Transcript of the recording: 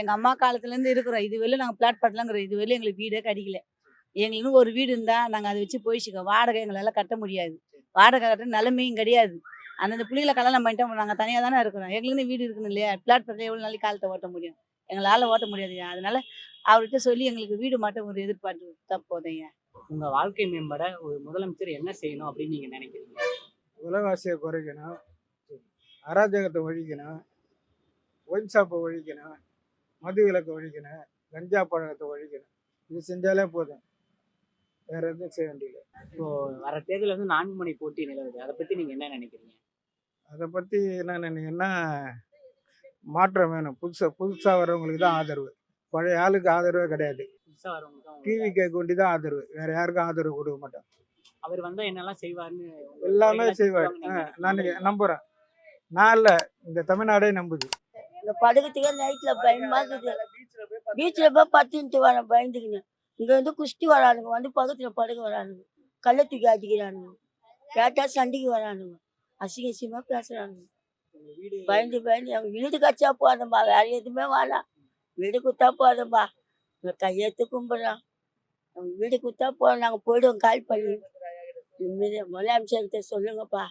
எங்கள் அம்மா காலத்துலேருந்து இருக்கிறோம். இது வெளில நாங்கள் பிளாட்பார்ட்லாம் இருக்கிறோம் இது வெளில எங்களுக்கு வீடே கிடைக்கல. எங்களுக்கு ஒரு வீடு இருந்தால் நாங்கள் அதை வச்சு போயிச்சுக்கோம் வாடகை எங்களால் கட்ட முடியாது. வாடகை கட்ட நிலைமையும் கிடையாது. அந்தந்த பிள்ளைகளை கல்யாணம் பண்ணிட்டோம். நாங்கள் தனியாக தானே இருக்கிறோம். எங்களுக்குன்னு வீடு இருக்கணும் இல்லையா? பிளாட்பார்ட்டில் எவ்வளோ நாளைக்கு காலத்தை ஓட்ட முடியும்? எங்களால் ஓட்ட முடியாதுங்க அதனால அவர்கிட்ட சொல்லி எங்களுக்கு வீடு மட்டும் ஒரு எதிர்பார்த்து தான் போதுங்க உங்க வாழ்க்கை மேம்பட ஒரு முதலமைச்சர் என்ன செய்யணும் அப்படின்னு நீங்க நினைக்கிறீங்க? விலைவாசியை குறைக்கணும். அராஜகத்தை ஒழிக்கணும். ஒயின் ஷாப்பை ஒழிக்கணும். மது விலக்கை ஒழிக்கணும் கஞ்சா பழக்கத்தை ஒழிக்கணும். இது செஞ்சாலே போதும். வேற எதுவும் செய்ய வேண்டியது இப்போ வர தேர்தல் வந்து நான்கு மணி போட்டி நிலவுது. அதை பத்தி நீங்க என்ன நினைக்கிறீங்க? அதை பற்றி என்ன நினைக்கிறேன்னா மாற்றம் வேணும். புதுசாக புதுசாக வர்றவங்களுக்கு தான் ஆதரவு. பழைய ஆளுக்கு ஆதரவே கிடையாது. புதுசா வரவங்களுக்கு டிவி கேட்க தான் ஆதரவு. வேற யாருக்கும் ஆதரவு கொடுக்க மாட்டோம். அவர் வந்தா என்னெல்லாம் செய்வாருன்னு எல்லாமே செய்வார். நான்? நம்புகிறேன் நான் இல்லை இந்த தமிழ்நாடே நம்புது. இந்த படுக்கிறதுக்கே நைட்ல பயமா இருக்குது. பீச்சில் போய் பத்துன்ட்டு வரேன் பயந்துக்கின்னு. இங்க வந்து குஸ்தி வரானுங்க வந்து பக்கத்துல படுக்க வரானுங்க. கள்ள தூக்கி அடிக்கிறானுங்க. கேட்டா சண்டைக்கு வரானுங்க. அசிங்க அசிங்கமா பேசுறானுங்க. உங்க வீடு பயந்து பயந்து அவங்க வீடு கச்சா போதும்பா வேற எதுவுமே வேணாம். வீடு குத்தா போதும்பா. கையெழுத்து கும்பிடுறான். அவங்க வீடு குத்தா போதும் நாங்க போயிடுவோம் கால் பண்ணி நிம்மதியா முதலமைச்சர்கிட்ட சொல்லுங்கப்பா.